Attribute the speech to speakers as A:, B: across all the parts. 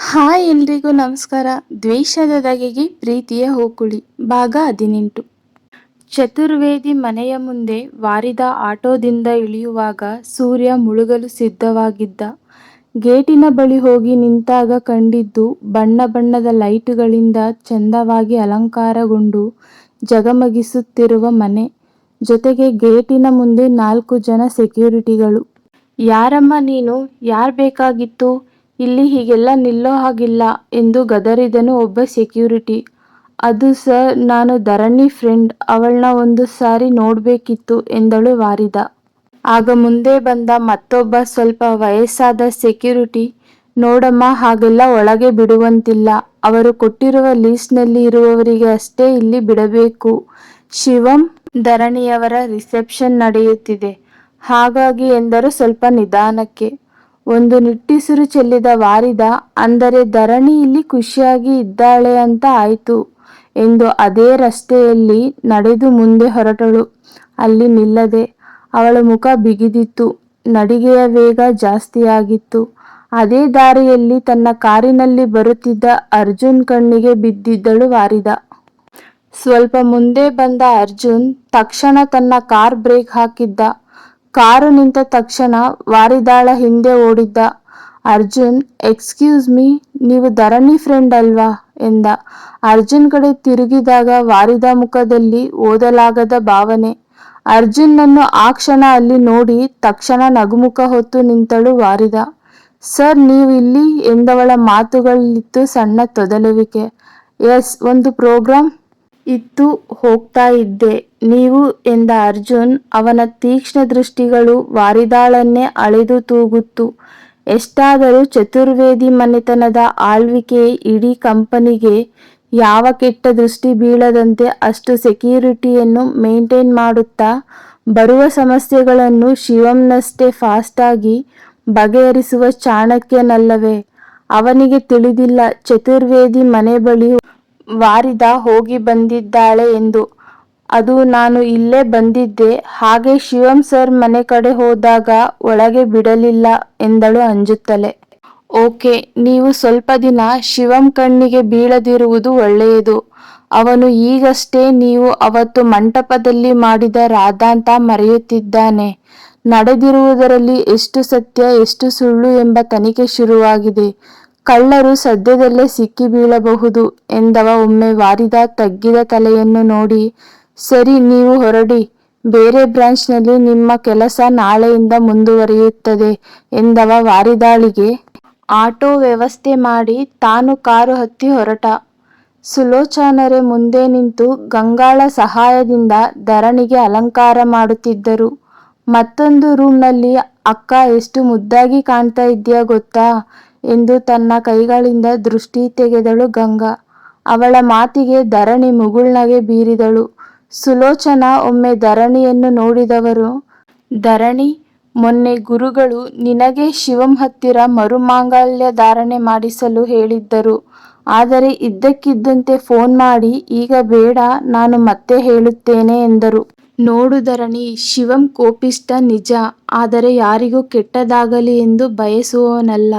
A: Hi ಎಲ್ರಿಗೂ ನಮಸ್ಕಾರ. ದ್ವೇಷದ ದಗೆಗೆ ಪ್ರೀತಿಯ ಹೋಕುಳಿ. ಭಾಗ ಹದಿನೆಂಟು. ಚತುರ್ವೇದಿ ಮನೆಯ ಮುಂದೆ ವಾರಿದ ಆಟೋದಿಂದ ಇಳಿಯುವಾಗ ಸೂರ್ಯ ಮುಳುಗಲು ಸಿದ್ಧವಾಗಿದ್ದ. ಗೇಟಿನ ಬಳಿ ಹೋಗಿ ನಿಂತಾಗ ಕಂಡಿದ್ದು ಬಣ್ಣ ಬಣ್ಣದ ಲೈಟುಗಳಿಂದ ಚಂದವಾಗಿ ಅಲಂಕಾರಗೊಂಡು ಜಗಮಗಿಸುತ್ತಿರುವ ಮನೆ. ಜೊತೆಗೆ ಗೇಟಿನ ಮುಂದೆ ನಾಲ್ಕು ಜನ ಸೆಕ್ಯೂರಿಟಿಗಳು. ಯಾರಮ್ಮ ನೀನು? ಯಾರು ಬೇಕಾಗಿತ್ತು? ಇಲ್ಲಿ ಹೀಗೆಲ್ಲ ನಿಲ್ಲೋ ಹಾಗಿಲ್ಲ ಎಂದು ಗದರಿದನು ಒಬ್ಬ ಸೆಕ್ಯೂರಿಟಿ ಅದು ಸರ್ ನಾನು ಧರಣಿ ಫ್ರೆಂಡ್ ಅವಳನ್ನ ಒಂದು ಸಾರಿ ನೋಡಬೇಕಿತ್ತು ಎಂದಳು ವಾರಿದ. ಆಗ ಮುಂದೆ ಬಂದ ಮತ್ತೊಬ್ಬ ಸ್ವಲ್ಪ ವಯಸ್ಸಾದ ಸೆಕ್ಯೂರಿಟಿ ನೋಡಮ್ಮ, ಹಾಗೆಲ್ಲ ಒಳಗೆ ಬಿಡುವಂತಿಲ್ಲ. ಅವರು ಕೊಟ್ಟಿರುವ ಲೀಸ್ಟ್ನಲ್ಲಿ ಇರುವವರಿಗೆ ಅಷ್ಟೇ ಇಲ್ಲಿ ಬಿಡಬೇಕು. ಶಿವಂ ಧರಣಿಯವರ ರಿಸೆಪ್ಷನ್ ನಡೆಯುತ್ತಿದೆ. ಹಾಗಾಗಿ ಎಂದರು ಸ್ವಲ್ಪ ನಿಧಾನಕ್ಕೆ. ಒಂದು ನಿಟ್ಟುಸಿರು ಚೆಲ್ಲಿದ ವಾರಿದ, ಅಂದರೆ ಧರಣಿ ಇಲ್ಲಿ ಖುಷಿಯಾಗಿ ಇದ್ದಾಳೆ ಅಂತ ಆಯಿತು ಎಂದು ಅದೇ ರಸ್ತೆಯಲ್ಲಿ ನಡೆದು ಮುಂದೆ ಹೊರಟಳು. ಅಲ್ಲಿ ನಿಲ್ಲದೆ ಅವಳ ಮುಖ ಬಿಗಿದಿತ್ತು, ನಡಿಗೆಯ ವೇಗ ಜಾಸ್ತಿಯಾಗಿತ್ತು. ಅದೇ ದಾರಿಯಲ್ಲಿ ತನ್ನ ಕಾರಿನಲ್ಲಿ ಬರುತ್ತಿದ್ದ ಅರ್ಜುನ್ ಕಣ್ಣಿಗೆ ಬಿದ್ದಿದ್ದಳು ವಾರಿದ. ಸ್ವಲ್ಪ ಮುಂದೆ ಬಂದ ಅರ್ಜುನ್ ತಕ್ಷಣ ತನ್ನ ಕಾರ್ ಬ್ರೇಕ್ ಹಾಕಿದ್ದ. ಕಾರು ನಿಂತ ತಕ್ಷಣ ವಾರಿದಾಳ ಹಿಂದೆ ಓಡಿದ್ದ ಅರ್ಜುನ್ ಎಕ್ಸ್ಕ್ಯೂಸ್ ಮೀ ನೀವು ಧರಣಿ ಫ್ರೆಂಡ್ ಅಲ್ವಾ? ಎಂದ. ಅರ್ಜುನ್ ಕಡೆ ತಿರುಗಿದಾಗ ವಾರಿದ ಮುಖದಲ್ಲಿ ಓದಲಾಗದ ಭಾವನೆ. ಅರ್ಜುನ್ನನ್ನು ಆ ಕ್ಷಣ ಅಲ್ಲಿ ನೋಡಿ ತಕ್ಷಣ ನಗುಮುಖ ಹೊತ್ತು ನಿಂತಳು ವಾರಿದ. ಸರ್ ನೀವು ಇಲ್ಲಿ? ಎಂದವಳ ಮಾತುಗಳಿತ್ತು ಸಣ್ಣ ತೊದಲುವಿಕೆ. ಎಸ್ ಒಂದು ಪ್ರೋಗ್ರಾಂ ಇತ್ತು ಹೋಗ್ತಾ ಇದ್ದೆ. ನೀವು ಎಂದ ಅರ್ಜುನ್, ಅವನ ತೀಕ್ಷ್ಣ ದೃಷ್ಟಿಗಳು ವಾರಿದಾಳನ್ನೇ ಅಳೆದು ತೂಗುತ್ತು. ಎಷ್ಟಾದರೂ ಚತುರ್ವೇದಿ ಮನೆತನದ ಆಳ್ವಿಕೆ ಇಡೀ ಕಂಪನಿಗೆ ಯಾವ ಕೆಟ್ಟ ದೃಷ್ಟಿ ಬೀಳದಂತೆ ಅಷ್ಟು ಸೆಕ್ಯೂರಿಟಿಯನ್ನು ಮೇಂಟೈನ್ ಮಾಡುತ್ತಾ, ಬರುವ ಸಮಸ್ಯೆಗಳನ್ನು ಶಿವಂನಷ್ಟೇ ಫಾಸ್ಟಾಗಿ ಬಗೆಹರಿಸುವ ಚಾಣಕ್ಯನಲ್ಲವೇ. ಅವನಿಗೆ ತಿಳಿದಿಲ್ಲ, ಚತುರ್ವೇದಿ ಮನೆ ಬಳಿ ವಾರಿದ ಹೋಗಿ ಬಂದಿದ್ದಾಳೆ ಎಂದು. ಅದು ನಾನು ಇಲ್ಲೇ ಬಂದಿದ್ದೆ. ಹಾಗೆ ಶಿವಂ ಸರ್ ಮನೆ ಕಡೆ ಹೋದಾಗ ಒಳಗೆ ಬಿಡಲಿಲ್ಲ ಎಂದಳು ಅಂಜುತ್ತಲೆ. ಓಕೆ, ನೀವು ಸ್ವಲ್ಪ ದಿನ ಶಿವಂ ಕಣ್ಣಿಗೆ ಬೀಳದಿರುವುದು ಒಳ್ಳೆಯದು. ಅವನು ಈಗಷ್ಟೇ ನೀವು ಅವತ್ತು ಮಂಟಪದಲ್ಲಿ ಮಾಡಿದ ರಾಧಾಂತ ಮರೆಯುತ್ತಿದ್ದಾನೆ. ನಡೆದಿರುವುದರಲ್ಲಿ ಎಷ್ಟು ಸತ್ಯ, ಎಷ್ಟು ಸುಳ್ಳು ಎಂಬ ತನಿಖೆ ಶುರುವಾಗಿದೆ. ಕಳ್ಳರು ಸದ್ಯದಲ್ಲೇ ಸಿಕ್ಕಿ ಬೀಳಬಹುದು ಎಂದವ ಒಮ್ಮೆ ವಾರಿದ ತಗ್ಗಿದ ತಲೆಯನ್ನು ನೋಡಿ, ಸರಿ, ನೀವು ಹೊರಡಿ. ಬೇರೆ ಬ್ರಾಂಚ್ನಲ್ಲಿ ನಿಮ್ಮ ಕೆಲಸ ನಾಳೆಯಿಂದ ಮುಂದುವರಿಯುತ್ತದೆ, ಎಂದವ ವಾರಿದಾಳಿಗೆ. ಆಟೋ ವ್ಯವಸ್ಥೆ ಮಾಡಿ ತಾನು ಕಾರು ಹತ್ತಿ ಹೊರಟ. ಸುಲೋಚನರೆ ಮುಂದೆ ನಿಂತು ಗಂಗಾಳ ಸಹಾಯದಿಂದ ಧರಣಿಗೆ ಅಲಂಕಾರ ಮಾಡುತ್ತಿದ್ದರು. ಮತ್ತೊಂದು ರೂಮ್ನಲ್ಲಿ, ಅಕ್ಕ, ಎಷ್ಟು ಮುದ್ದಾಗಿ ಕಾಣ್ತಾ ಇದ್ದೀಯ ಗೊತ್ತಾ? ಎಂದು ತನ್ನ ಕೈಗಳಿಂದ ದೃಷ್ಟಿ ತೆಗೆದಳು ಗಂಗಾ. ಅವಳ ಮಾತಿಗೆ ಧರಣಿ ಮುಗುಳ್ನಗೆ ಬೀರಿದಳು. ಸುಲೋಚನಾ ಒಮ್ಮೆ ಧರಣಿಯನ್ನು ನೋಡಿದವರು, ಧರಣಿ, ಮೊನ್ನೆ ಗುರುಗಳು ನಿನಗೆ ಶಿವಂ ಹತ್ತಿರ ಮರುಮಾಂಗಲ್ಯ ಧಾರಣೆ ಮಾಡಿಸಲು ಹೇಳಿದ್ದರು. ಆದರೆ ಇದ್ದಕ್ಕಿದ್ದಂತೆ ಫೋನ್ ಮಾಡಿ, ಈಗ ಬೇಡ, ನಾನು ಮತ್ತೆ ಹೇಳುತ್ತೇನೆ ಎಂದರು. ನೋಡು ಧರಣಿ, ಶಿವಂ ಕೋಪಿಷ್ಟ ನಿಜ, ಆದರೆ ಯಾರಿಗೂ ಕೆಟ್ಟದಾಗಲಿ ಎಂದು ಬಯಸುವವನಲ್ಲ.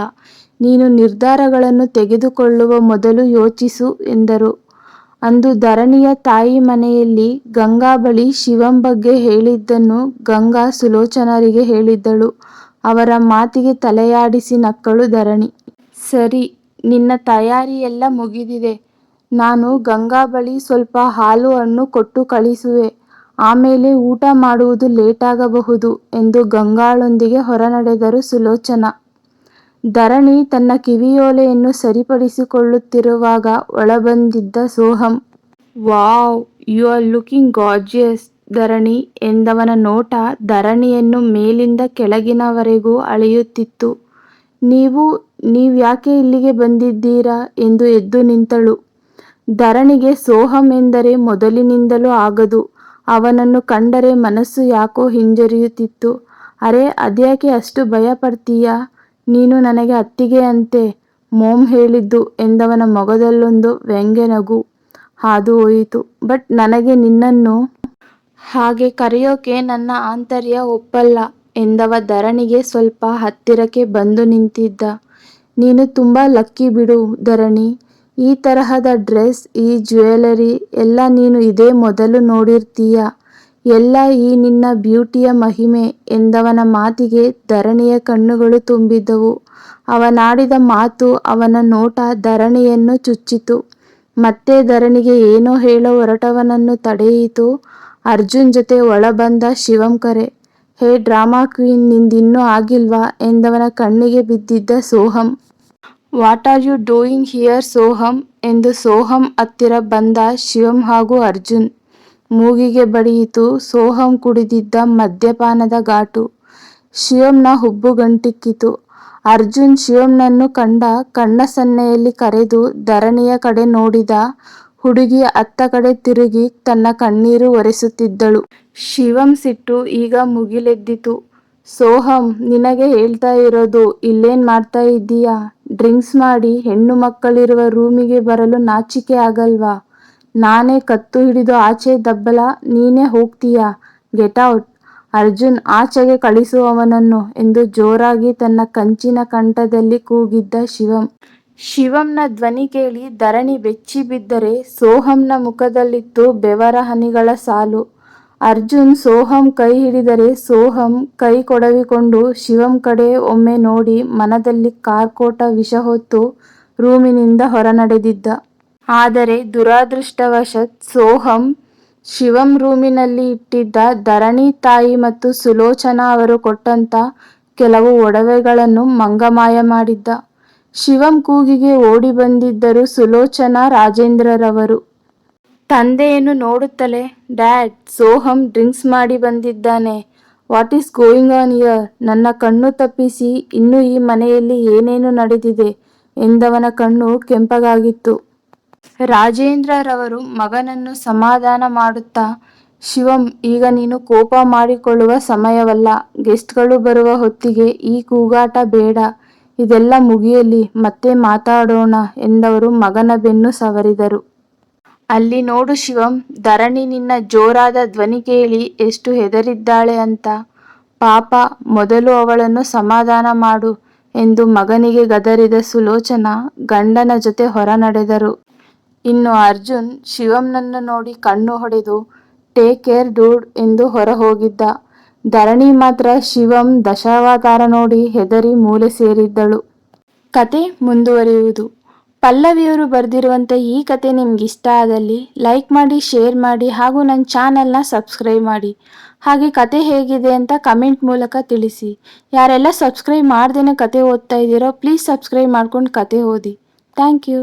A: ನೀನು ನಿರ್ಧಾರಗಳನ್ನು ತೆಗೆದುಕೊಳ್ಳುವ ಮೊದಲು ಯೋಚಿಸು ಎಂದರು. ಅಂದು ಧರಣಿಯ ತಾಯಿ ಮನೆಯಲ್ಲಿ ಗಂಗಾ ಬಳಿ ಶಿವಂ ಬಗ್ಗೆ ಹೇಳಿದ್ದನ್ನು ಗಂಗಾ ಸುಲೋಚನರಿಗೆ ಹೇಳಿದ್ದಳು. ಅವರ ಮಾತಿಗೆ ತಲೆಯಾಡಿಸಿ ನಕ್ಕಳು ಧರಣಿ. ಸರಿ, ನಿನ್ನ ತಯಾರಿಯೆಲ್ಲ ಮುಗಿದಿದೆ. ನಾನು ಗಂಗಾ ಬಳಿ ಸ್ವಲ್ಪ ಹಾಲು ಹಣ್ಣು ಕೊಟ್ಟು ಕಳಿಸುವೆ. ಆಮೇಲೆ ಊಟ ಮಾಡುವುದು ಲೇಟಾಗಬಹುದು ಎಂದು ಗಂಗಾಳೊಂದಿಗೆ ಹೊರನಡೆದರು ಸುಲೋಚನಾ. ಧರಣಿ ತನ್ನ ಕಿವಿಯೋಲೆಯನ್ನು ಸರಿಪಡಿಸಿಕೊಳ್ಳುತ್ತಿರುವಾಗ ಒಳಬಂದಿದ್ದ Soham, wow, you are looking gorgeous Dharani ಎಂದವನ ನೋಟ ಧರಣಿಯನ್ನು ಮೇಲಿಂದ ಕೆಳಗಿನವರೆಗೂ ಅಳೆಯುತ್ತಿತ್ತು. ನೀವು, ನೀವ್ಯಾಕೆ ಇಲ್ಲಿಗೆ ಬಂದಿದ್ದೀರಾ? ಎಂದು ಎದ್ದು ನಿಂತಳು. ಧರಣಿಗೆ ಸೋಹಂ ಎಂದರೆ ಮೊದಲಿನಿಂದಲೂ ಆಗದು. ಅವನನ್ನು ಕಂಡರೆ ಮನಸ್ಸು ಯಾಕೋ ಹಿಂಜರಿಯುತ್ತಿತ್ತು. ಅರೆ, ಅದ್ಯಾಕೆ ಅಷ್ಟು ಭಯ ಪಡ್ತೀಯಾ ನೀನು ನನಗೆ ಅತ್ತಿಗೆ ಅಂತೆ ಮೋಮ್ ಹೇಳಿದ್ದು ಎಂದವನ ಮೊಗದಲ್ಲೊಂದು ವ್ಯಂಗ್ಯ ನಗು ಹಾದು ಹೋಯಿತು. ಬಟ್ ನನಗೆ ನಿನ್ನನ್ನು ಹಾಗೆ ಕರೆಯೋಕೆ ನನ್ನ ಆಂತರ್ಯ ಒಪ್ಪಲ್ಲ ಎಂದವ ಧರಣಿಗೆ ಸ್ವಲ್ಪ ಹತ್ತಿರಕ್ಕೆ ಬಂದು ನಿಂತಿದ್ದ. ನೀನು ತುಂಬ ಲಕ್ಕಿ ಬಿಡು ಧರಣಿ. ಈ ತರಹದ ಡ್ರೆಸ್, ಈ ಜ್ಯುವೆಲರಿ ಎಲ್ಲ ನೀನು ಇದೇ ಮೊದಲು ನೋಡಿರ್ತೀಯ. ಎಲ್ಲ ಈ ನಿನ್ನ ಬ್ಯೂಟಿಯ ಮಹಿಮೆ ಎಂದವನ ಮಾತಿಗೆ ಧರಣಿಯ ಕಣ್ಣುಗಳು ತುಂಬಿದ್ದವು. ಅವನಾಡಿದ ಮಾತು ಅವನ ನೋಟ ಧರಣಿಯನ್ನು ಚುಚ್ಚಿತು. ಮತ್ತೆ ಧರಣಿಗೆ ಏನೋ ಹೇಳೋ ಹೊರಟವನನ್ನು ತಡೆಯಿತು. ಅರ್ಜುನ್ ಜೊತೆ ಒಳಬಂದ ಶಿವಂ ಕರೆ ಹೇ ಡ್ರಾಮಾ ಕ್ವೀನ್, ನಿಂದಿನ್ನೂ ಆಗಿಲ್ವಾ? ಎಂದವನ ಕಣ್ಣಿಗೆ ಬಿದ್ದಿದ್ದ Soham. What are you doing here, Soham? ಎಂದು ಸೋಹಂ ಹತ್ತಿರ ಬಂದ ಶಿವಂ ಹಾಗೂ ಅರ್ಜುನ್. ಮೂಗಿಗೆ ಬಡಿಯಿತು. ಸೋಹಂ ಕುಡಿದಿದ್ದ ಮದ್ಯಪಾನದ ಘಾಟು. ಹುಬ್ಬು ಗಂಟಿಕ್ಕಿತು. ಅರ್ಜುನ್ ಶಿವಂನನ್ನು ಕಂಡ ಕಣ್ಣ ಸನ್ನೆಯಲ್ಲಿ ಕರೆದು ಧರಣಿಯ ಕಡೆ ನೋಡಿದ ಹುಡುಗಿ ಅತ್ತ ಕಡೆ ತಿರುಗಿ ತನ್ನ ಕಣ್ಣೀರು ಒರೆಸುತ್ತಿದ್ದಳು. ಶಿವಂ ಸಿಟ್ಟು ಈಗ ಮುಗಿಲೆದ್ದಿತು. ಸೋಹಂ, ನಿನಗೆ ಹೇಳ್ತಾ ಇರೋದು ಇಲ್ಲೇನ್ ಮಾಡ್ತಾ ಇದ್ದೀಯಾ? ಡ್ರಿಂಕ್ಸ್ ಮಾಡಿ ಹೆಣ್ಣು ಮಕ್ಕಳಿರುವ ರೂಮಿಗೆ ಬರಲು ನಾಚಿಕೆ ಆಗಲ್ವಾ? ನಾನೇ ಕತ್ತು ಹಿಡಿದು ಆಚೆ ದಬ್ಬಲ, ನೀನೇ ಹೋಗ್ತೀಯಾ? Get out. ಅರ್ಜುನ್, ಆಚೆಗೆ ಕಳಿಸುವವನನ್ನು ಎಂದು ಜೋರಾಗಿ ತನ್ನ ಕಂಚಿನ ಕಂಠದಲ್ಲಿ ಕೂಗಿದ್ದ ಶಿವಂ. ಶಿವಂನ ಧ್ವನಿ ಕೇಳಿ ಧರಣಿ ಬೆಚ್ಚಿ ಬಿದ್ದರೆ ಸೋಹಂನ ಮುಖದಲ್ಲಿತ್ತು ಬೆವರ ಹನಿಗಳ ಸಾಲು. ಅರ್ಜುನ್ ಸೋಹಂ ಕೈ ಹಿಡಿದರೆ ಸೋಹಂ ಕೈ ಕೊಡವಿಕೊಂಡು ಶಿವಂ ಕಡೆ ಒಮ್ಮೆ ನೋಡಿ ಮನದಲ್ಲಿ ಕಾರ್ಕೋಟ ವಿಷ ಹೊತ್ತು ರೂಮಿನಿಂದ ಹೊರನಡೆದಿದ್ದ. ಆದರೆ ದುರಾದೃಷ್ಟವಶತ್ ಸೋಹಂ ಶಿವಂ ರೂಮಿನಲ್ಲಿ ಇಟ್ಟಿದ್ದ ಧರಣಿ ತಾಯಿ ಮತ್ತು ಸುಲೋಚನಾ ಅವರು ಕೊಟ್ಟಂತ ಕೆಲವು ಒಡವೆಗಳನ್ನು ಮಂಗಮಾಯ ಮಾಡಿದ್ದ. ಶಿವಂ ಕೂಗಿಗೆ ಓಡಿ ಬಂದಿದ್ದರು ಸುಲೋಚನಾ ರಾಜೇಂದ್ರರವರು. ತಂದೆಯನ್ನು ನೋಡುತ್ತಲೇ, ಡ್ಯಾಡ್, ಸೋಹಂ ಡ್ರಿಂಕ್ಸ್ ಮಾಡಿ ಬಂದಿದ್ದಾನೆ. What is going on here ನನ್ನ ಕಣ್ಣು ತಪ್ಪಿಸಿ, ಇನ್ನೂ ಈ ಮನೆಯಲ್ಲಿ ಏನೇನು ನಡೆದಿದೆ? ಎಂದವನ ಕಣ್ಣು ಕೆಂಪಗಾಗಿತ್ತು. ರಾಜೇಂದ್ರರವರು ಮಗನನ್ನು ಸಮಾಧಾನ ಮಾಡುತ್ತಾ, ಶಿವಂ, ಈಗ ನೀನು ಕೋಪ ಮಾಡಿಕೊಳ್ಳುವ ಸಮಯವಲ್ಲ, ಗೆಸ್ಟ್ಗಳು ಬರುವ ಹೊತ್ತಿಗೆ ಈ ಕೂಗಾಟ ಬೇಡ, ಇದೆಲ್ಲ ಮುಗಿಯಲಿ, ಮತ್ತೆ ಮಾತಾಡೋಣ ಎಂದವರು ಮಗನ ಬೆನ್ನು ಸವರಿದರು. ಅಲ್ಲಿ ನೋಡು ಶಿವಂ, ಧರಣಿ ನಿನ್ನ ಜೋರಾದ ಧ್ವನಿ ಕೇಳಿ ಎಷ್ಟು ಹೆದರಿದ್ದಾಳೆ ಅಂತ. ಪಾಪ, ಮೊದಲು ಅವಳನ್ನು ಸಮಾಧಾನ ಮಾಡು ಎಂದು ಮಗನಿಗೆ ಗದರಿದ ಸುಲೋಚನಾ ಗಂಡನ ಜೊತೆ ಹೊರ ನಡೆದರು ಇನ್ನು ಅರ್ಜುನ್ ಶಿವಂನನ್ನು ನೋಡಿ ಕಣ್ಣು ಹೊಡೆದು ಟೇಕ್ ಕೇರ್ ಡೂಡ್ ಎಂದು ಹೊರ ಹೋಗಿದ್ದ ಧರಣಿ ಮಾತ್ರ ಶಿವಂ ದಶಾವತಾರ ನೋಡಿ ಹೆದರಿ ಮೂಲೆ ಸೇರಿದ್ದಳು. ಕತೆ ಮುಂದುವರಿಯುವುದು. ಪಲ್ಲವಿಯವರು ಬರೆದಿರುವಂಥ ಈ ಕತೆ ನಿಮ್ಗೆ ಇಷ್ಟ ಆದಲ್ಲಿ ಲೈಕ್ ಮಾಡಿ, ಶೇರ್ ಮಾಡಿ ಹಾಗೂ ನನ್ನ ಚಾನಲ್ನ ಸಬ್ಸ್ಕ್ರೈಬ್ ಮಾಡಿ. ಹಾಗೆ ಕತೆ ಹೇಗಿದೆ ಅಂತ ಕಮೆಂಟ್ ಮೂಲಕ ತಿಳಿಸಿ. ಯಾರೆಲ್ಲ ಸಬ್ಸ್ಕ್ರೈಬ್ ಮಾಡ್ದೇನೆ ಕತೆ ಓದ್ತಾ ಇದ್ದೀರೋ, ಪ್ಲೀಸ್ ಸಬ್ಸ್ಕ್ರೈಬ್ ಮಾಡ್ಕೊಂಡು ಕತೆ ಓದಿ. Thank you.